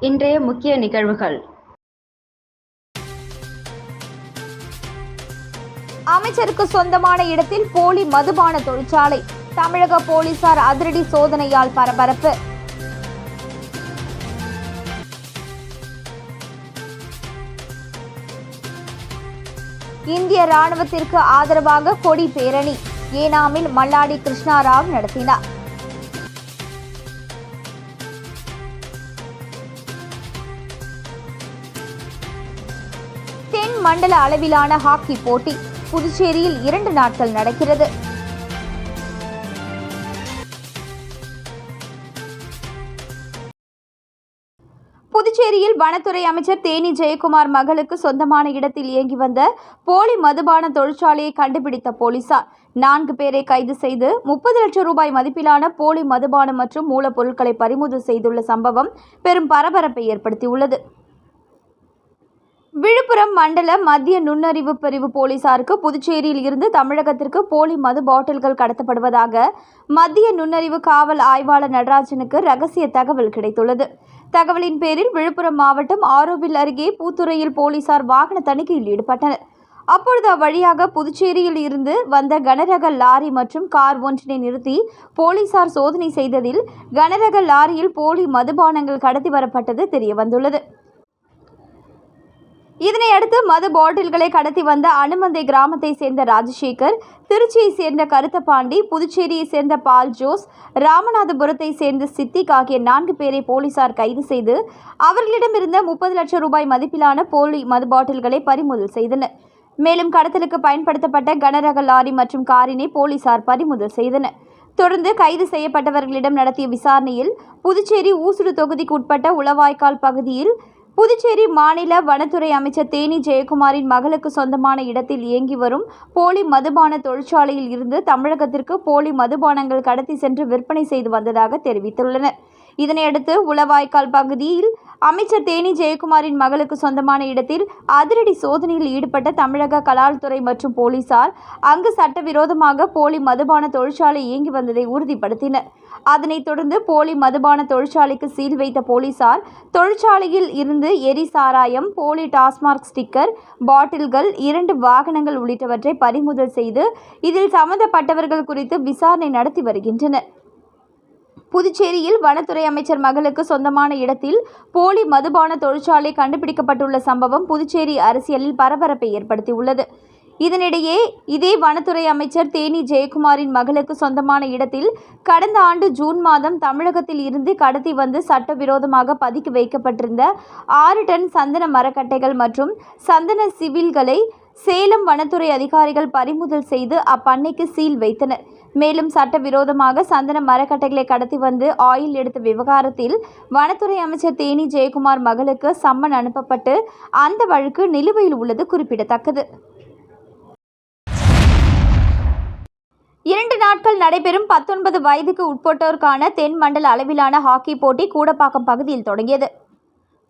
இன்றைய முக்கிய நிகழ்வுகள். அமைச்சருக்கு சொந்தமான இடத்தில் போலி மதுபான தொழிற்சாலை. தமிழக போலீசார் அதிரடி சோதனையால் பரபரப்பு. இந்திய ராணுவத்திற்கு ஆதரவாக கொடி பேரணி. ஏனாமில் மல்லாடி கிருஷ்ணாராவ் நடத்தினார். மண்டல அளவிலான ஹாக்கி போட்டி புதுச்சேரியில் இரண்டு நாட்கள் நடக்கிறது. புதுச்சேரியில் வனத்துறை அமைச்சர் தேனி ஜெயக்குமார் மகளுக்கு சொந்தமான இடத்தில் இயங்கி வந்த போலி மதுபான தொழிற்சாலையை கண்டுபிடித்த போலீசார். நான்கு பேரை கைது செய்து முப்பது லட்சம் ரூபாய் மதிப்பிலான போலி மதுபானம் மற்றும் மூலப்பொருட்களை பறிமுதல் செய்துள்ள சம்பவம் பெரும் பரபரப்பை ஏற்படுத்தியுள்ளது. விழுப்புரம் மண்டல மத்திய நுண்ணறிவு பிரிவு போலீசாருக்கு புதுச்சேரியில் இருந்து தமிழகத்திற்கு போலி மது பாட்டில்கள் கடத்தப்படுவதாக மத்திய நுண்ணறிவு காவல் ஆய்வாளர் நடராஜனுக்கு ரகசிய தகவல் கிடைத்துள்ளது. தகவலின் பேரில் விழுப்புரம் மாவட்டம் ஆரோவில் அருகே பூத்துறையில் போலீசார் வாகன தணிக்கையில் ஈடுபட்டனர். அப்பொழுது அவ்வழியாக புதுச்சேரியில் இருந்து வந்த கனரக லாரி மற்றும் கார் ஒன்றினை நிறுத்தி போலீசார் சோதனை செய்ததில் கனரக லாரியில் போலி மதுபானங்கள் கடத்தி வரப்பட்டது தெரியவந்துள்ளது. இதனையடுத்து மது பாட்டில்களை கடத்தி வந்த அனுமந்தை கிராமத்தை சேர்ந்த ராஜசேகர் திருச்சியை சேர்ந்த கருத்தபாண்டி புதுச்சேரியை சேர்ந்த பால் ஜோஸ் ராமநாதபுரத்தை சேர்ந்த சித்திக் ஆகிய நான்கு பேரை போலீசார் கைது செய்து அவர்களிடமிருந்த முப்பது லட்சம் ரூபாய் மதிப்பிலான போலி மது பாட்டில்களை பறிமுதல் செய்தனர். மேலும் கடத்தலுக்கு பயன்படுத்தப்பட்ட கனரக லாரி மற்றும் காரினை போலீசார் பறிமுதல் செய்தனர். தொடர்ந்து கைது செய்யப்பட்டவர்களிடம் நடத்திய விசாரணையில் புதுச்சேரி ஊசுடு தொகுதிக்கு உட்பட்ட உளவாய்க்கால் பகுதியில் புதுச்சேரி மாநில வனத்துறை அமைச்சர் தேனி ஜெயக்குமாரின் மகளுக்கு சொந்தமான இடத்தில் இயங்கி வரும் போலி மதுபான தொழிற்சாலையில் இருந்து தமிழகத்திற்கு போலி மதுபானங்கள் கடத்தி சென்று விற்பனை செய்து வந்ததாக தெரிவித்துள்ளனர். இதனையடுத்து உளவாய்க்கால் பகுதியில் அமைச்சர் தேனி ஜெயக்குமாரின் மகளுக்கு சொந்தமான இடத்தில் அதிரடி சோதனையில் ஈடுபட்ட தமிழக கலால்துறை மற்றும் போலீசார் அங்கு சட்டவிரோதமாக போலி மதுபான தொழிற்சாலை இயங்கி வந்ததை உறுதிப்படுத்தினர். அதனைத் தொடர்ந்து போலி மதுபான தொழிற்சாலைக்கு சீல் வைத்த போலீசார் தொழிற்சாலையில் இருந்து எரி சாராயம் போலி டாஸ்மார்க் ஸ்டிக்கர் பாட்டில்கள் இரண்டு வாகனங்கள் உள்ளிட்டவற்றை பறிமுதல் செய்து இதில் சம்பந்தப்பட்டவர்கள் குறித்து விசாரணை நடத்தி வருகின்றனர். புதுச்சேரியில் வனத்துறை அமைச்சர் மகளுக்கு சொந்தமான இடத்தில் போலி மதுபான தொழிற்சாலை கண்டுபிடிக்கப்பட்டுள்ள சம்பவம் புதுச்சேரி அரசியலில் பரபரப்பை ஏற்படுத்தியுள்ளது. இதனிடையே இதே வனத்துறை அமைச்சர் தேனி ஜெயக்குமாரின் மகளுக்கு சொந்தமான இடத்தில் கடந்த ஆண்டு ஜூன் மாதம் தமிழகத்தில் இருந்து கடத்தி வந்து சட்டவிரோதமாக பதுக்கி வைக்கப்பட்டிருந்த ஆறு டன் சந்தன மரக்கட்டைகள் மற்றும் சந்தன சிவில்களை சேலம் வனத்துறை அதிகாரிகள் பறிமுதல் செய்து அப்பண்ணைக்கு சீல் வைத்தனர். மேலும் சட்டவிரோதமாக சந்தன மரக்கட்டைகளை கடத்தி வந்து ஆயில் எடுத்த விவகாரத்தில் வனத்துறை அமைச்சர் தேனி ஜெயக்குமார் மகளுக்கு சம்மன் அனுப்பப்பட்டு அந்த வழக்கு நிலுவையில் உள்ளது குறிப்பிடத்தக்கது. இரண்டு நாட்கள் நடைபெறும் பத்தொன்பது வயதுக்கு உட்பட்டோருக்கான தென் மண்டல அளவிலான ஹாக்கி போட்டி கூடப்பாக்கம் பகுதியில் தொடங்கியது.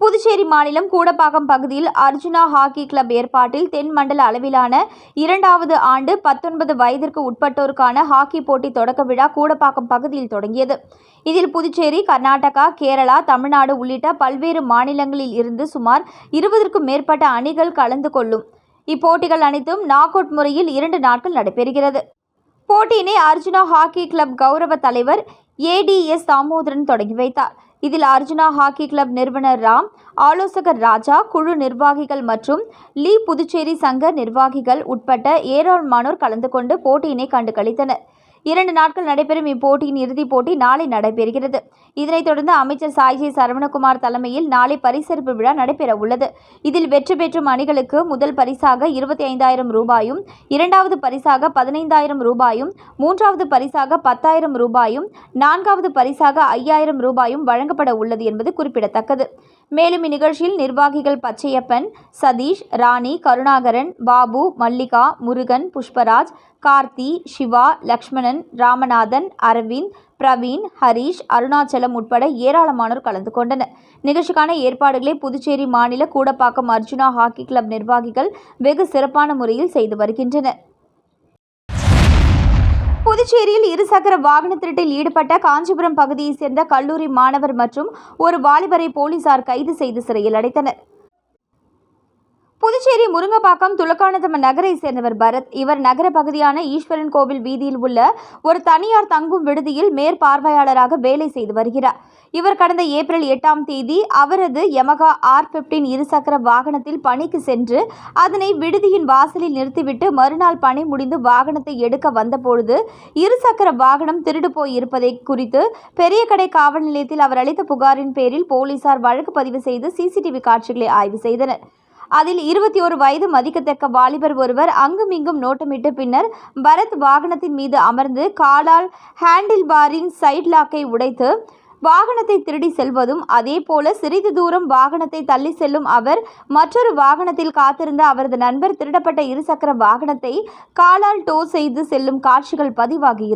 புதுச்சேரி மாநிலம் கூடப்பாக்கம் பகுதியில் அர்ஜுனா ஹாக்கி கிளப் ஏற்பாட்டில் தென் மண்டல அளவிலான இரண்டாவது ஆண்டு பத்தொன்பது வயதிற்கு உட்பட்டோருக்கான ஹாக்கி போட்டி தொடக்க விழா கூடப்பாக்கம் பகுதியில் தொடங்கியது. இதில் புதுச்சேரி கர்நாடகா கேரளா தமிழ்நாடு உள்ளிட்ட பல்வேறு மாநிலங்களில் இருந்து சுமார் இருபதற்கும் மேற்பட்ட அணிகள் கலந்து கொள்ளும். இப்போட்டிகள் அனைத்தும் நாக் அவுட் முறையில் இரண்டு நாட்கள் நடைபெறுகிறது. போட்டியினை அர்ஜுனா ஹாக்கி கிளப் கௌரவ தலைவர் ஏடிஎஸ் தாமோதரன் தொடங்கி வைத்தார். இதில் அர்ஜுனா ஹாக்கி கிளப் நிறுவனர் ராம் ஆலோசகர் ராஜா குழு நிர்வாகிகள் மற்றும் லீ புதுச்சேரி சங்க நிர்வாகிகள் உட்பட்ட ஏராளமானோர் கலந்து கொண்டு போட்டியினை கண்டு கழித்தனர் இரண்டு நாட்கள் நடைபெறும் இப்போட்டியின் இறுதிப் போட்டி நாளை நடைபெறுகிறது. இதனைத் தொடர்ந்து அமைச்சர் சாய்ஜி சரவணகுமார் தலைமையில் நாளை பரிசளிப்பு விழா நடைபெற உள்ளது இதில் வெற்றி பெற்றும் அணிகளுக்கு முதல் பரிசாக இருபத்தி ஐந்தாயிரம் ரூபாயும் இரண்டாவது பரிசாக பதினைந்தாயிரம் ரூபாயும் மூன்றாவது பரிசாக பத்தாயிரம் ரூபாயும் நான்காவது பரிசாக ஐயாயிரம் ரூபாயும் வழங்கப்பட உள்ளது என்பது குறிப்பிடத்தக்கது. மேலும் இந்நிகழ்ச்சியில் நிர்வாகிகள் பச்சையப்பன் சதீஷ் ராணி கருணாகரன் பாபு மல்லிகா முருகன் புஷ்பராஜ் கார்த்தி சிவா லக்ஷ்மணன் ராமநாதன் அரவிந்த் பிரவீன் ஹரீஷ் அருணாச்சலம் உட்பட ஏராளமானோர் கலந்து கொண்டனர். நிகழ்ச்சிக்கான ஏற்பாடுகளை புதுச்சேரி மாநில கூடப்பாக்கம் அர்ஜுனா ஹாக்கி கிளப் நிர்வாகிகள் வெகு சிறப்பான முறையில் செய்து வருகின்றனர். புதுச்சேரியில் இருசக்கர வாகன திருட்டில் ஈடுபட்ட காஞ்சிபுரம் பகுதியைச் சேர்ந்த கல்லூரி மாணவர் மற்றும் ஒரு வாலிபரை போலீசார் கைது செய்து சிறையில் அடைத்தனர். புதுச்சேரி முருங்கப்பாக்கம் துலக்கானதம நகரை சேர்ந்தவர் பரத். இவர் நகர பகுதியான ஈஸ்வரன் கோவில் வீதியில் உள்ள ஒரு தனியார் தங்கும் விடுதியில் மேற்பார்வையாளராக வேலை செய்து வருகிறார். இவர் கடந்த ஏப்ரல் எட்டாம் தேதி அவரது யமகா ஆர் பிப்டீன் இருசக்கர வாகனத்தில் பணிக்கு சென்று அதனை விடுதியின் வாசலில் நிறுத்திவிட்டு மறுநாள் பணி முடிந்து வாகனத்தை எடுக்க வந்தபொழுது இருசக்கர வாகனம் திருடு போய் இருப்பதை குறித்து பெரியகடை காவல் நிலையத்தில் அவர் அளித்த புகாரின் பேரில் போலீசார் வழக்கு பதிவு செய்து சிசிடிவி காட்சிகளை ஆய்வு செய்தனர். அதில் இருபத்தி ஒரு வயது மதிக்கத்தக்க வாலிபர் ஒருவர் அங்குமிங்கும் நோட்டமிட்டு பின்னர் பரத் வாகனத்தின் மீது அமர்ந்து காலால் ஹேண்டில் பாரின் சைட் லாக்கை உடைத்து வாகனத்தை திருடி செல்வதும் அதேபோல சிறிது தூரம் வாகனத்தை தள்ளி செல்லும் அவர் மற்றொரு வாகனத்தில் காத்திருந்த அவரது நண்பர் திருடப்பட்ட இருசக்கர வாகனத்தை காலால் டோ செய்து செல்லும் காட்சிகள் பதிவாகி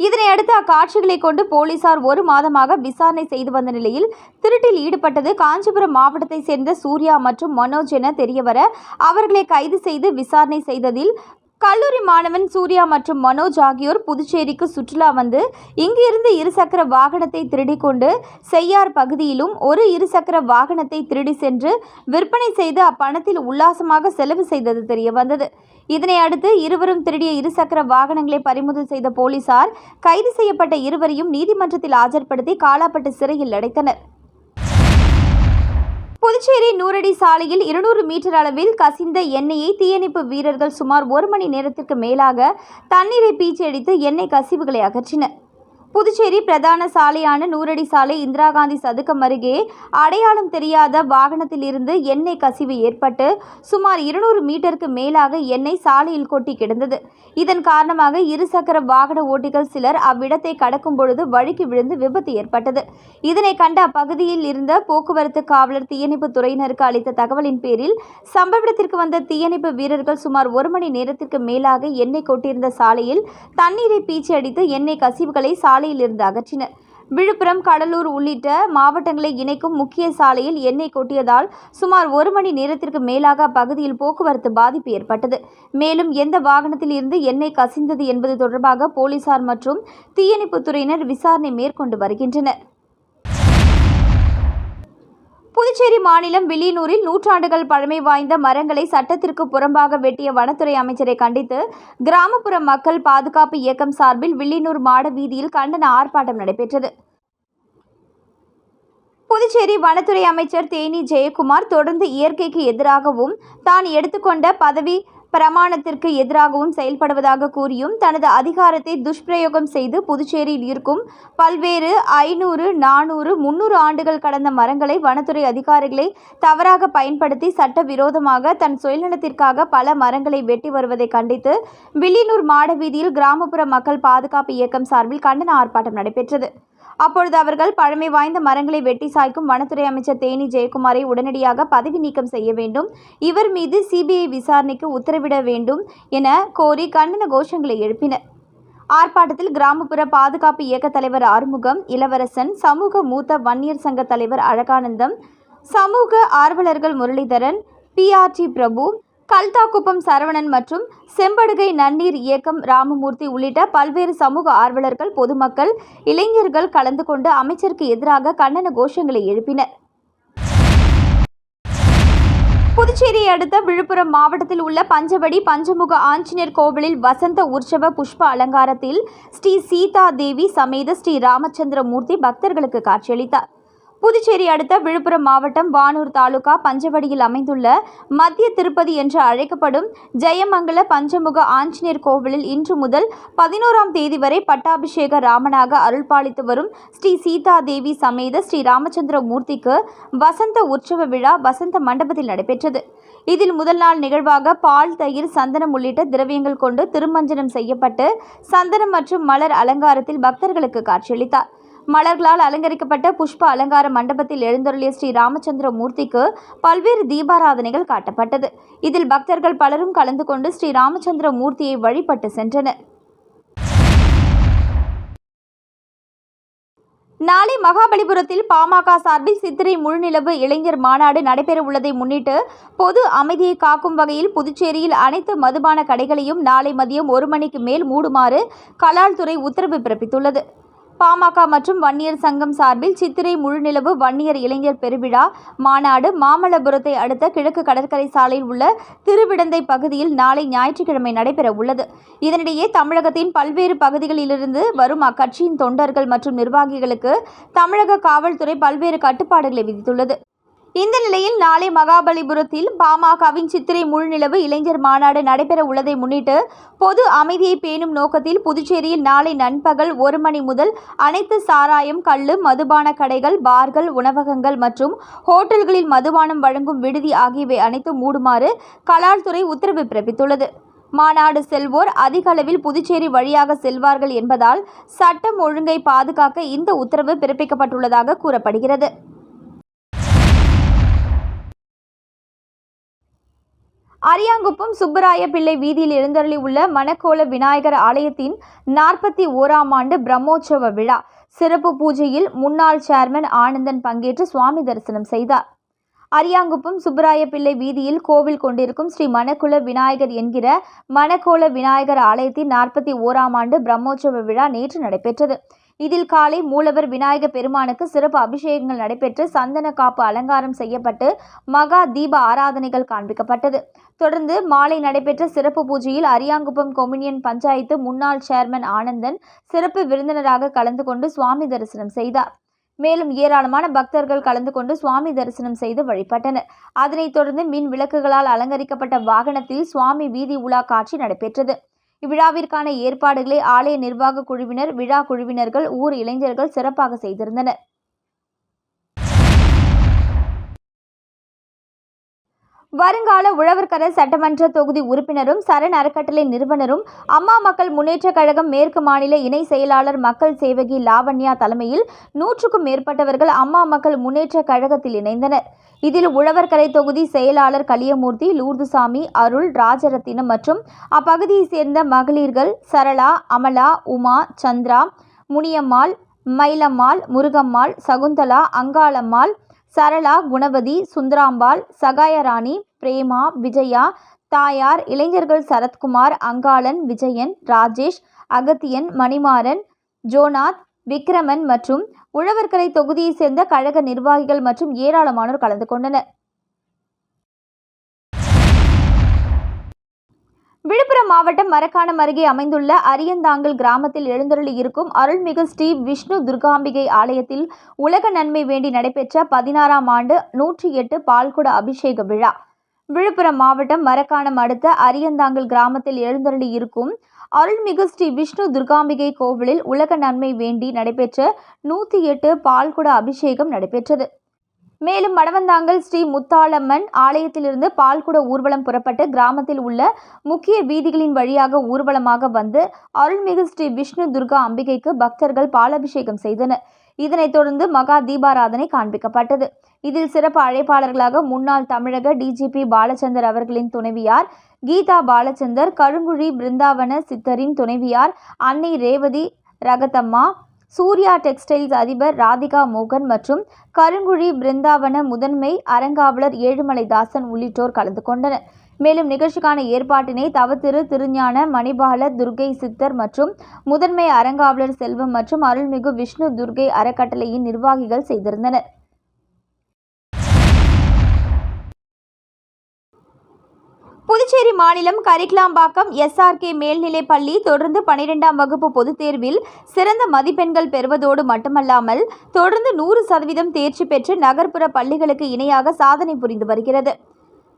இதனையடுத்து அக்காட்சிகளை கொண்டு போலீசார் ஒரு மாதமாக விசாரணை செய்து வந்த நிலையில் திருட்டில் ஈடுபட்டது காஞ்சிபுரம் மாவட்டத்தை சேர்ந்த சூர்யா மற்றும் மனோஜ் என தெரியவர அவர்களை கைது செய்து விசாரணை செய்ததில் கல்லூரி மாணவன் சூர்யா மற்றும் மனோஜ் ஆகியோர் புதுச்சேரிக்கு சுற்றுலா வந்து இங்கிருந்து இருசக்கர வாகனத்தை திருடி கொண்டு செய்யார் பகுதியிலும் ஒரு இருசக்கர வாகனத்தை திருடி சென்று விற்பனை செய்து அப்பணத்தில் உல்லாசமாக செலவு செய்தது தெரிய வந்தது. இதனை அடுத்து இருவரும் திருடிய இருசக்கர வாகனங்களை பறிமுதல் செய்த போலீசார் கைது செய்யப்பட்ட இருவரையும் நீதிமன்றத்தில் ஆஜர்படுத்தி காலாப்பட்டு சிறையில் அடைத்தனர். புதுச்சேரி நூறடி சாலையில் இருநூறு மீட்டர் அளவில் கசிந்த எண்ணெயை தீயணைப்பு வீரர்கள் சுமார் ஒரு மணி நேரத்திற்கு மேலாக தண்ணீரை பீச்சடித்து எண்ணெய் கசிவுகளை அகற்றினர் புதுச்சேரி பிரதான சாலையான நூறடி சாலை இந்திரா காந்தி சதுக்கம் அருகே அடையாளம் தெரியாத வாகனத்தில் இருந்து எண்ணெய் கசிவு ஏற்பட்டு சுமார் இருநூறு மீட்டருக்கு மேலாக எண்ணெய் சாலையில் கொட்டி கிடந்தது. இதன் காரணமாக இருசக்கர வாகன ஓட்டிகள் சிலர் அவ்விடத்தை கடக்கும் பொழுது வழுக்கி விழுந்து விபத்து ஏற்பட்டது. இதனை கண்ட அப்பகுதியில் இருந்த போக்குவரத்து காவலர் தீயணைப்பு துறையினருக்கு அளித்த தகவலின் பேரில் சம்பவ இடத்திற்கு வந்த தீயணைப்பு வீரர்கள் சுமார் ஒரு மணி நேரத்திற்கு மேலாக எண்ணெய் கொட்டியிருந்த சாலையில் தண்ணீரை பீச்சி அடித்து எண்ணெய் கசிவுகளை சாலை சாலையிலிருந்து அகற்றினர். விழுப்புரம் கடலூர் உள்ளிட்ட மாவட்டங்களை இணைக்கும் முக்கிய சாலையில் எண்ணெய் கொட்டியதால் சுமார் ஒரு மணி நேரத்திற்கு மேலாக அப்பகுதியில் போக்குவரத்து பாதிப்பு ஏற்பட்டது. மேலும் எந்த வாகனத்தில் இருந்து எண்ணெய் கசிந்தது என்பது தொடர்பாக போலீசார் மற்றும் தீயணைப்புத்துறையினர் விசாரணை மேற்கொண்டு வருகின்றனர். புதுச்சேரி மாநிலம் வில்லியனூரில் நூற்றாண்டுகள் பழமை வாய்ந்த மரங்களை சட்டத்திற்கு புறம்பாக வெட்டிய வனத்துறை அமைச்சரை கண்டித்து கிராமப்புற மக்கள் பாதுகாப்பு இயக்கம் சார்பில் வில்லியனூர் மாட வீதியில் கண்டன ஆர்ப்பாட்டம் நடைபெற்றது. புதுச்சேரி வனத்துறை அமைச்சர் தேனி ஜெயக்குமார் தொடர்ந்து இயற்கைக்கு எதிராகவும் தான் எடுத்துக்கொண்ட பதவி பிரமாணத்திற்கு எதிராகவும் செயல்படுவதாக கூறியும் தனது அதிகாரத்தை துஷ்பிரயோகம் செய்து புதுச்சேரியில் இருக்கும் பல்வேறு ஐநூறு நானூறு முன்னூறு ஆண்டுகள் கடந்த மரங்களை வனத்துறை அதிகாரிகளை தவறாக பயன்படுத்தி சட்டவிரோதமாக தன் சுயநலத்திற்காக பல மரங்களை வெட்டி வருவதை கண்டித்து வில்லியனூர் மாடவீதியில் கிராமப்புற மக்கள் பாதுகாப்பு இயக்கம் சார்பில் கண்டன ஆர்ப்பாட்டம் நடைபெற்றது. அப்பொழுது அவர்கள் பழமை வாய்ந்த மரங்களை வெட்டி சாய்க்கும் வனத்துறை அமைச்சர் தேனி ஜெயக்குமாரை உடனடியாக பதவி நீக்கம் செய்ய வேண்டும். இவர் மீது சிபிஐ விசாரணைக்கு உத்தரவிட வேண்டும் என கோரி கண்டன கோஷங்களை எழுப்பினர். ஆர்ப்பாட்டத்தில் கிராமப்புற பாதுகாப்பு இயக்க தலைவர் ஆறுமுகம் இளவரசன் சமூக மூத்த வன்னியர் சங்க தலைவர் அழகானந்தம் சமூக ஆர்வலர்கள் முரளிதரன் பிஆர்டி பிரபு கல்தாக்குப்பம் சரவணன் மற்றும் செம்படுகை நன்னீர் இயக்கம் ராமமூர்த்தி உள்ளிட்ட பல்வேறு சமூக ஆர்வலர்கள் பொதுமக்கள் இளைஞர்கள் கலந்து கொண்டு அமைச்சருக்கு எதிராக கண்டன கோஷங்களை எழுப்பினர். புதுச்சேரியை அடுத்த விழுப்புரம் மாவட்டத்தில் உள்ள பஞ்சவடி பஞ்சமுக ஆஞ்சநேயர் கோவிலில் வசந்த உற்சவ புஷ்ப அலங்காரத்தில் ஸ்ரீ சீதா தேவி சமேத ஸ்ரீ ராமச்சந்திரமூர்த்தி பக்தர்களுக்கு காட்சியளித்தார். புதுச்சேரி அடுத்த விழுப்புரம் மாவட்டம் வானூர் தாலுகா பஞ்சவடியில் அமைந்துள்ள மத்திய திருப்பதி என்று அழைக்கப்படும் ஜெயமங்கல பஞ்சமுக ஆஞ்சநேயர் கோவிலில் இன்று முதல் பதினோராம் தேதி வரை பட்டாபிஷேக ராமனாக அருள்பாலித்து வரும் ஸ்ரீ சீதா தேவி சமேத ஸ்ரீ ராமச்சந்திர மூர்த்திக்கு வசந்த உற்சவ விழா வசந்த மண்டபத்தில் நடைபெற்றது. இதில் முதல் நாள் நிகழ்வாக பால் தயிர் சந்தனம் உள்ளிட்ட திரவியங்கள் கொண்டு திருமஞ்சனம் செய்யப்பட்டு சந்தனம் மற்றும் மலர் அலங்காரத்தில் பக்தர்களுக்கு காட்சியளித்தார். மலர்களால் அலங்கரிக்கப்பட்ட புஷ்ப அலங்கார மண்டபத்தில் எழுந்தருளிய ஸ்ரீ ராமச்சந்திர மூர்த்திக்கு பல்வேறு தீபாராதனைகள் காட்டப்பட்டது. இதில் பக்தர்கள் பலரும் கலந்து கொண்டு ஸ்ரீ ராமச்சந்திர மூர்த்தியை வழிபட்டு சென்றனர். நாளை மகாபலிபுரத்தில் பாமக சார்பில் சித்திரை முழுநிலவு இளைஞர் மாநாடு நடைபெற உள்ளதை முன்னிட்டு பொது அமைதியை காக்கும் வகையில் புதுச்சேரியில் அனைத்து மதுபான கடைகளையும் நாளை மதியம் ஒரு மணிக்கு மேல் மூடுமாறு கலால்துறை உத்தரவு பிறப்பித்துள்ளது. பாமக மற்றும் வன்னியர் சங்கம் சார்பில் சித்திரை முழுநிலவு வன்னியர் இளைஞர் பெருவிழா மாநாடு மாமல்லபுரத்தை அடுத்த கிழக்கு கடற்கரை சாலையில் உள்ள திருவிடந்தை பகுதியில் நாளை ஞாயிற்றுக்கிழமை நடைபெற உள்ளது. இதனிடையே தமிழகத்தின் பல்வேறு பகுதிகளிலிருந்து வரும் அக்கட்சியின் தொண்டர்கள் மற்றும் நிர்வாகிகளுக்கு தமிழக காவல்துறை பல்வேறு கட்டுப்பாடுகளை விதித்துள்ளது. இந்த நிலையில் நாளை மகாபலிபுரத்தில் பாமகவின் சித்திரை முழுநிலவு இளைஞர் மாநாடு நடைபெற உள்ளதை முன்னிட்டு பொது அமைதியை பேணும் நோக்கத்தில் புதுச்சேரியில் நாளை நண்பகல் ஒரு மணி முதல் அனைத்து சாராயம் கள்ளு மதுபான கடைகள் பார்கள் உணவகங்கள் மற்றும் ஹோட்டல்களில் மதுபானம் வழங்கும் விடுதி ஆகியவை அனைத்தும் மூடுமாறு கலால்துறை உத்தரவு பிறப்பித்துள்ளது. மாநாடு செல்வோர் அதிக அளவில் புதுச்சேரி வழியாக செல்வார்கள் என்பதால் சட்டம் ஒழுங்கை பாதுகாக்க இந்த உத்தரவு பிறப்பிக்கப்பட்டுள்ளதாக கூறப்படுகிறது. அரியாங்குப்பம் சுப்பராய பிள்ளை வீதியில் எழுந்தருளி உள்ள மணக்கோல விநாயகர் ஆலயத்தின் நாற்பத்தி ஓராம் ஆண்டு பிரம்மோற்சவ விழா. சிறப்பு பூஜையில் முன்னாள் சேர்மன் ஆனந்தன் பங்கேற்று சுவாமி தரிசனம் செய்தார். அரியாங்குப்பம் சுப்பராய பிள்ளை வீதியில் கோவில் கொண்டிருக்கும் ஸ்ரீ மணக்குல விநாயகர் என்கிற மணக்கோல விநாயகர் ஆலயத்தின் நாற்பத்தி ஓராம் ஆண்டு பிரம்மோற்சவ விழா நேற்று நடைபெற்றது. இதில் காலை மூலவர் விநாயக பெருமானுக்கு சிறப்பு அபிஷேகங்கள் நடைபெற்று சந்தன காப்பு அலங்காரம் செய்யப்பட்டு மகா தீப ஆராதனைகள் காண்பிக்கப்பட்டது. தொடர்ந்து மாலை நடைபெற்ற சிறப்பு பூஜையில் அரியாங்குப்பம் கொம்யூனியன் பஞ்சாயத்து முன்னாள் சேர்மன் ஆனந்தன் சிறப்பு விருந்தினராக கலந்து கொண்டு சுவாமி தரிசனம் செய்தார். மேலும் ஏராளமான பக்தர்கள் கலந்து கொண்டு சுவாமி தரிசனம் செய்து வழிபட்டனர். அதனைத் தொடர்ந்து மின் விளக்குகளால் அலங்கரிக்கப்பட்ட வாகனத்தில் சுவாமி வீதி உலா காட்சி நடைபெற்றது. இவ்விழாவிற்கான ஏற்பாடுகளை ஆலய நிர்வாக குழுவினர் விழா குழுவினர்கள் ஊர் இளைஞர்கள் சிறப்பாக செய்திருந்தனர். வருங்கால உழவர்கர சட்டமன்ற தொகுதி உறுப்பினரும் சரண் அறக்கட்டளை நிறுவனரும் அம்மா மக்கள் முன்னேற்றக் கழகம் மேற்கு மாநில இணை செயலாளர் மக்கள் சேவகி லாவண்யா தலைமையில் நூற்றுக்கும் மேற்பட்டவர்கள் அம்மா மக்கள் முன்னேற்றக் கழகத்தில் இணைந்தனர். இதில் உழவர்கரை தொகுதி செயலாளர் கலியமூர்த்தி லூர்துசாமி அருள் ராஜரத்தினம் மற்றும் அப்பகுதியைச் சேர்ந்த மகளிர்கள் சரளா அமலா உமா சந்திரா முனியம்மாள் மயிலம்மாள் முருகம்மாள் சகுந்தலா அங்காளம்மாள் சரளா குணவதி சுந்தராம்பாள் சகாயராணி பிரேமா விஜயா தாயார் இளைஞர்கள் சரத்குமார் அங்காளன் விஜயன் ராஜேஷ் அகத்தியன் மணிமாறன் ஜோனாத் விக்ரமன் மற்றும் உழவர்கரை தொகுதியைச் சேர்ந்த கழக நிர்வாகிகள் மற்றும் ஏராளமானோர் கலந்து கொண்டனர். விழுப்புரம் மாவட்டம் மரக்காணம் அருகே அமைந்துள்ள அரியந்தாங்கல் கிராமத்தில் எழுந்தருளி இருக்கும் அருள்மிகு ஸ்ரீ விஷ்ணு துர்காம்பிகை ஆலயத்தில் உலக நன்மை வேண்டி நடைபெற்ற பதினாறாம் ஆண்டு நூற்றி எட்டு பால்குட அபிஷேக விழா. விழுப்புரம் மாவட்டம் மரக்காணம் அடுத்த அரியந்தாங்கல் கிராமத்தில் எழுந்தருளி இருக்கும் அருள்மிகு ஸ்ரீ விஷ்ணு துர்காம்பிகை கோவிலில் உலக நன்மை வேண்டி நடைபெற்ற நூற்றி எட்டு பால்குட அபிஷேகம் நடைபெற்றது. மேலும் மடவந்தாங்கல் ஸ்ரீ முத்தாளம்மன் ஆலயத்திலிருந்து பால்குட ஊர்வலம் புறப்பட்டு கிராமத்தில் உள்ள முக்கிய வீதிகளின் வழியாக ஊர்வலமாக வந்து அருள்மிகு ஸ்ரீ விஷ்ணு துர்கா அம்பிகைக்கு பக்தர்கள் பாலாபிஷேகம் செய்தனர். இதனைத் தொடர்ந்து மகா தீபாராதனை காண்பிக்கப்பட்டது. இதில் சிறப்பு அழைப்பாளர்களாக முன்னாள் தமிழக டிஜிபி பாலச்சந்தர் அவர்களின் துணைவியார் கீதா பாலச்சந்தர் கருங்குழி பிருந்தாவன சித்தரின் துணைவியார் அன்னை ரேவதி ரகத்தம்மா சூர்யா டெக்ஸ்டைல்ஸ் அதிபர் ராதிகா மோகன் மற்றும் கருங்குழி பிருந்தாவன முதன்மை அறங்காவலர் ஏழுமலை தாசன் உள்ளிட்டோர் கலந்து கொண்டனர். மேலும் நிகழ்ச்சிக்கான ஏற்பாட்டினை தவத்திரு திருஞான மணிபால துர்கை சித்தர் மற்றும் முதன்மை அறங்காவலர் செல்வம் மற்றும் அருள்மிகு விஷ்ணு துர்கை அறக்கட்டளையின் நிர்வாகிகள் செய்திருந்தனர். புதுச்சேரி மாநிலம் கரிக்லாம்பாக்கம் எஸ்ஆர்கே மேல்நிலைப் பள்ளி தொடர்ந்து பனிரெண்டாம் வகுப்பு பொதுத் தேர்வில் சிறந்த மதிப்பெண்கள் பெறுவதோடு மட்டுமல்லாமல் தொடர்ந்து நூறு சதவீதம் தேர்ச்சி பெற்று நகர்ப்புற பள்ளிகளுக்கு இணையாக சாதனை புரிந்து வருகிறது.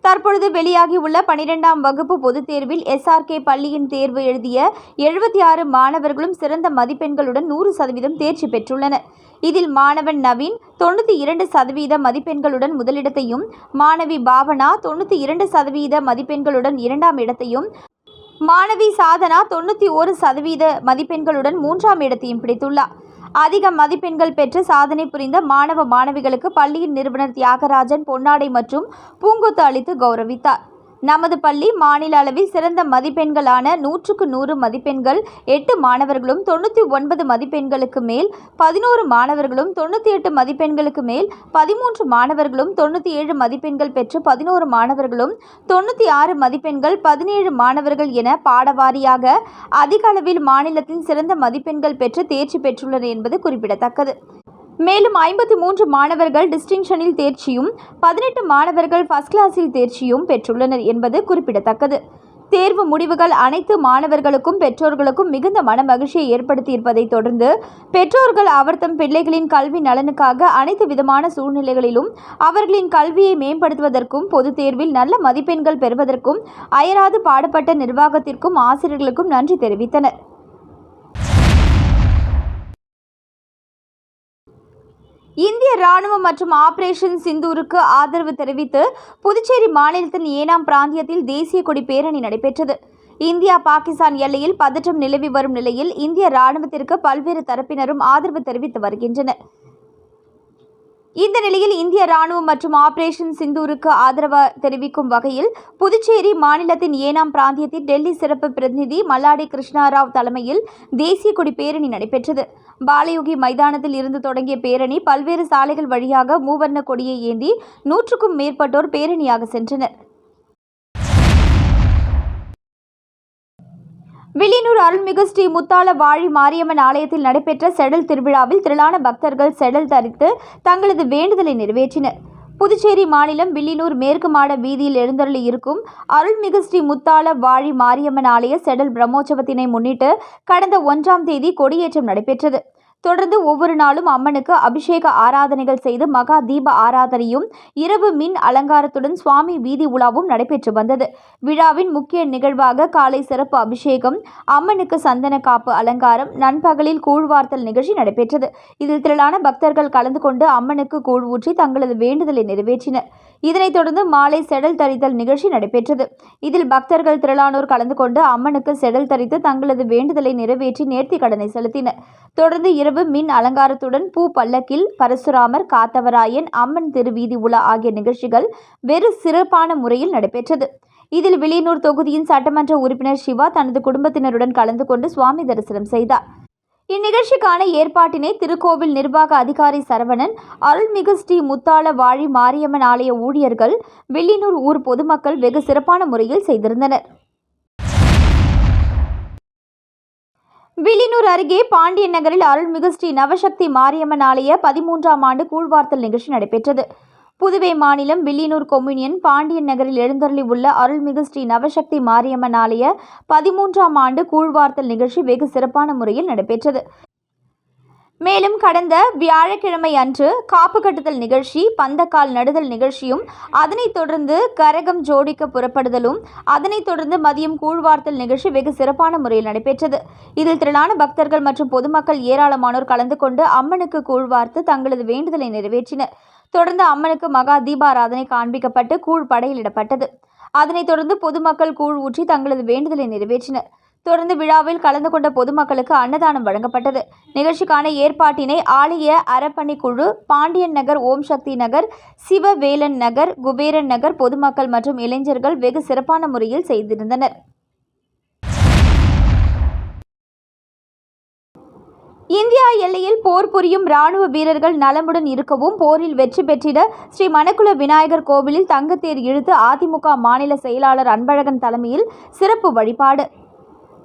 தற்பொழுது வெளியாகியுள்ள பனிரெண்டாம் வகுப்பு பொதுத் தேர்வில் எஸ்ஆர்கே பள்ளியின் தேர்வு எழுதிய எழுபத்தி ஆறு மாணவர்களும் சிறந்த மதிப்பெண்களுடன் நூறு சதவீதம் தேர்ச்சி பெற்றுள்ளனர். இதில் மாணவன் நவீன் தொண்ணூற்றி இரண்டு சதவீத மதிப்பெண்களுடன் முதலிடத்தையும் மாணவி பாவனா தொண்ணூற்றி இரண்டு சதவீத மதிப்பெண்களுடன் இரண்டாம் இடத்தையும் மாணவி சாதனா தொண்ணூற்றி ஒரு சதவீத மதிப்பெண்களுடன் மூன்றாம் இடத்தையும் பிடித்துள்ளார். அதிக மதிப்பெண்கள் பெற்று சாதனை புரிந்த மாணவ மாணவிகளுக்கு பள்ளியின் நிறுவனர் தியாகராஜன் பொன்னாடை மற்றும் பூங்கொத்து அளித்து கௌரவித்தார். நமது பள்ளி மாநில அளவில் சிறந்த மதிப்பெண்களான நூற்றுக்கு நூறு மதிப்பெண்கள் எட்டு மாணவர்களும் தொண்ணூற்றி ஒன்பது மதிப்பெண்களுக்கு மேல் பதினோரு மாணவர்களும் தொண்ணூற்றி எட்டு மதிப்பெண்களுக்கு மேல் பதிமூன்று மாணவர்களும் தொண்ணூற்றி ஏழு மதிப்பெண்கள் பெற்று பதினோரு மாணவர்களும் தொண்ணூற்றி ஆறு மதிப்பெண்கள் பதினேழு மாணவர்கள் என பாடவாரியாக அதிக அளவில் மாநிலத்தில் சிறந்த மதிப்பெண்கள் பெற்று தேர்ச்சி பெற்றுள்ளனர் என்பது குறிப்பிடத்தக்கது. மேலும் ஐம்பத்தி மூன்று மாணவர்கள் டிஸ்டிங்ஷனில் தேர்ச்சியும் பதினெட்டு மாணவர்கள் ஃபர்ஸ்ட் கிளாஸில் தேர்ச்சியும் பெற்றுள்ளனர் என்பது குறிப்பிடத்தக்கது. தேர்வு முடிவுகள் அனைத்து மாணவர்களுக்கும் பெற்றோர்களுக்கும் மிகுந்த மன மகிழ்ச்சியை ஏற்படுத்தியிருப்பதைத் தொடர்ந்து பெற்றோர்கள் அவர்தம் பிள்ளைகளின் கல்வி நலனுக்காக அனைத்து விதமான சூழ்நிலைகளிலும் அவர்களின் கல்வியை மேம்படுத்துவதற்கும் பொதுத் தேர்வில் நல்ல மதிப்பெண்கள் பெறுவதற்கும் அயராது பாடுபட்ட நிர்வாகத்திற்கும் ஆசிரியர்களுக்கும் நன்றி தெரிவித்தனர். இந்திய ராணுவம் மற்றும் ஆபரேஷன் சிந்தூருக்கு ஆதரவு தெரிவித்து புதுச்சேரி மாநிலத்தின் ஏனாம் பிராந்தியத்தில் தேசிய கொடி பேரணி நடைபெற்றது. இந்தியா பாகிஸ்தான் எல்லையில் பதற்றம் நிலவி வரும் நிலையில் இந்திய ராணுவத்திற்கு பல்வேறு தரப்பினரும் ஆதரவு தெரிவித்து வருகின்றனர். இந்த நிலையில் இந்திய ராணுவம் மற்றும் ஆபரேஷன் சிந்தூருக்கு ஆதரவு தெரிவிக்கும் வகையில் புதுச்சேரி மாநிலத்தின் ஏனாம் பிராந்தியத்தில் டெல்லி சிறப்பு பிரதிநிதி மல்லாடி கிருஷ்ணாராவ் தலைமையில் தேசிய கொடி பேரணி நடைபெற்றது. பாலயோகி மைதானத்தில் இருந்து தொடங்கிய பேரணி பல்வேறு சாலைகள் வழியாக மூவர்ண கொடியை ஏந்தி நூற்றுக்கும் மேற்பட்டோர் பேரணியாக சென்றனர். வில்லியனூர் அருள்மிகு ஸ்ரீ முத்தாள வாழி மாரியம்மன் ஆலயத்தில் நடைபெற்ற செடல் திருவிழாவில் திரளான பக்தர்கள் செடல் தரித்து தங்களது வேண்டுதலை நிறைவேற்றினர். புதுச்சேரி மாநிலம் வில்லியனூர் மேற்கு மாட வீதியில் எழுந்தருளி இருக்கும் அருள்மிகு ஸ்ரீ முத்தாள வாழி மாரியம்மன் ஆலய செடல் பிரம்மோற்சவத்தினை முன்னிட்டு கடந்த ஒன்றாம் தேதி கொடியேற்றம் நடைபெற்றது. தொடர்ந்து ஒவ்வொரு நாளும் அம்மனுக்கு அபிஷேக ஆராதனைகள் செய்து மகா தீப ஆராதனையும் இரவு மின் அலங்காரத்துடன் சுவாமி வீதி உலாவும் நடைபெற்று வந்தது. விழாவின் முக்கிய நிகழ்வாக காலை சிறப்பு அபிஷேகம் அம்மனுக்கு சந்தன காப்பு அலங்காரம் நண்பகலில் கூழ்வார்த்தல் நிகழ்ச்சி நடைபெற்றது. இதில் திரளான பக்தர்கள் கலந்து கொண்டு அம்மனுக்கு கூழ் ஊற்றி தங்களது வேண்டுதலை நிறைவேற்றினர். இதனைத் தொடர்ந்து மாலை செடல் தரித்தல் நிகழ்ச்சி நடைபெற்றது. இதில் பக்தர்கள் திரளானோர் கலந்து கொண்டு அம்மனுக்கு செடல் தரித்து தங்களது வேண்டுதலை நிறைவேற்றி நேர்த்தி கடனை செலுத்தினர். தொடர்ந்து இரவு மின் அலங்காரத்துடன் பூ பல்லக்கில் பரசுராமர் காத்தவராயன் அம்மன் திருவீதி உலா ஆகிய நிகழ்ச்சிகள் வெறு சிறப்பான முறையில் நடைபெற்றது. இதில் விளியனூர் தொகுதியின் சட்டமன்ற உறுப்பினர் சிவா தனது குடும்பத்தினருடன் கலந்து கொண்டு சுவாமி தரிசனம் செய்தார். இந்நிகழ்ச்சிக்கான ஏற்பாட்டினை திருக்கோவில் நிர்வாக அதிகாரி சரவணன் அருள்மிகு ஸ்ரீ முத்தாள வாழி மாரியம்மன் ஆலய ஊழியர்கள் வில்லியனூர் ஊர் பொதுமக்கள் வெகு சிறப்பான முறையில் செய்திருந்தனர். வில்லியனூர் அருகே பாண்டியன் நகரில் அருள்மிகு ஸ்ரீ நவசக்தி மாரியம்மன் ஆலய பதிமூன்றாம் ஆண்டு கூழ்வார்த்தல் நிகழ்ச்சி நடைபெற்றது. புதுவை மாநிலம் வில்லியனூர் கொம்யூனியன் பாண்டியன் நகரில் எழுந்தருளி உள்ள அருள்மிகு ஸ்ரீ நவசக்தி மாரியம்மன் ஆலய பதிமூன்றாம் ஆண்டு கூழ்வார்த்தல் நிகழ்ச்சி வெகு சிறப்பான முறையில் நடைபெற்றது. மேலும் கடந்த வியாழக்கிழமை அன்று காப்பு கட்டுதல் நிகழ்ச்சி பந்தக்கால் நடுதல் நிகழ்ச்சியும் அதனைத் தொடர்ந்து கரகம் ஜோடிக்க புறப்படுதலும் அதனைத் தொடர்ந்து மதியம் கூழ்வார்த்தல் நிகழ்ச்சி வெகு சிறப்பான முறையில் நடைபெற்றது. இதில் திரளான பக்தர்கள் மற்றும் பொதுமக்கள் ஏராளமானோர் கலந்து கொண்டு அம்மனுக்கு கூழ்வார்த்து தங்களது வேண்டுதலை நிறைவேற்றினர். தொடர்ந்து அம்மனுக்கு மகா தீபாராதனை காண்பிக்கப்பட்டு கூழ் படையிலிடப்பட்டது. அதனைத் தொடர்ந்து பொதுமக்கள் கூழ் ஊற்றி தங்களது வேண்டுதலை நிறைவேற்றினர். தொடர்ந்து விழாவில் கலந்து கொண்ட பொதுமக்களுக்கு அன்னதானம் வழங்கப்பட்டது. நிகழ்ச்சிக்கான ஏற்பாட்டினை ஆலய அறப்பணிக்குழு பாண்டியன் நகர் ஓம் சக்தி நகர் சிவவேலன் நகர் குபேரன் நகர் பொதுமக்கள் மற்றும் இளைஞர்கள் வெகு சிறப்பான முறையில் செய்திருந்தனர். இந்தியா எல்லையில் போர் புரியும் ராணுவ வீரர்கள் நலமுடன் இருக்கவும் போரில் வெற்றி பெற்றிட ஸ்ரீ மணக்குள விநாயகர் கோவிலில் தங்கத்தேர் இழுத்து அதிமுக மாநில செயலாளர் அன்பழகன் தலைமையில் சிறப்பு வழிபாடு.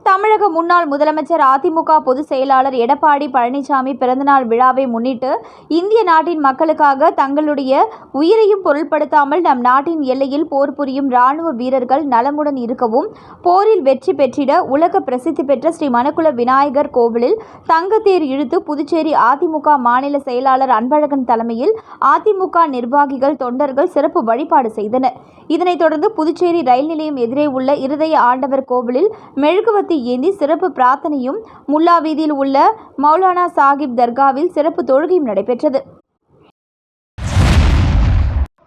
தமிழக முன்னாள் முதலமைச்சர் அதிமுக பொதுச் செயலாளர் எடப்பாடி பழனிசாமி பிறந்தநாள் விழாவை முன்னிட்டு இந்திய நாட்டின் மக்களுக்காக தங்களுடைய உயிரையும் பொருட்படுத்தாமல் நம் நாட்டின் எல்லையில் போர் புரியும் ராணுவ வீரர்கள் நலமுடன் இருக்கவும் போரில் வெற்றி பெற்றிட உலக பிரசித்தி பெற்ற ஸ்ரீ மணக்குள விநாயகர் கோவிலில் தங்கத்தேர் இழுத்து புதுச்சேரி அதிமுக மாநில செயலாளர் அன்பழகன் தலைமையில் அதிமுக நிர்வாகிகள் தொண்டர்கள் சிறப்பு வழிபாடு செய்தனர். இதனைத் தொடர்ந்து புதுச்சேரி ரயில் நிலையம் எதிரே உள்ள இருதய ஆண்டவர் கோவிலில் மெழுகுவத்தி ஏந்தி சிறப்பு பிரார்த்தனையும் முல்லா வீதியில் உள்ள மௌலானா சாஹிப் தர்காவில் சிறப்பு தொழுகையும் நடைபெற்றது.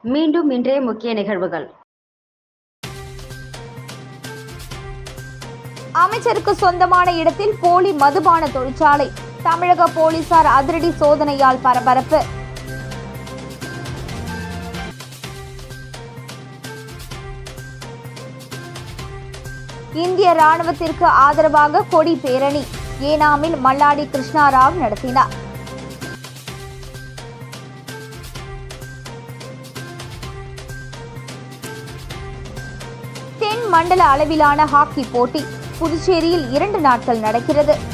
மீண்டும் இன்றைய முக்கிய நிகழ்வுகள். அமைச்சருக்கு சொந்தமான இடத்தில் போலி மதுபான தொழிற்சாலை தமிழக போலீசார் அதிரடி சோதனையால் பரபரப்பு. இந்திய ராணுவத்திற்கு ஆதரவாக கொடி பேரணி. ஏனாமில் மல்லாடி கிருஷ்ணாராவ் நடத்தினார். தென் மண்டல அளவிலான ஹாக்கி போட்டி புதுச்சேரியில் இரண்டு நாட்கள் நடக்கிறது.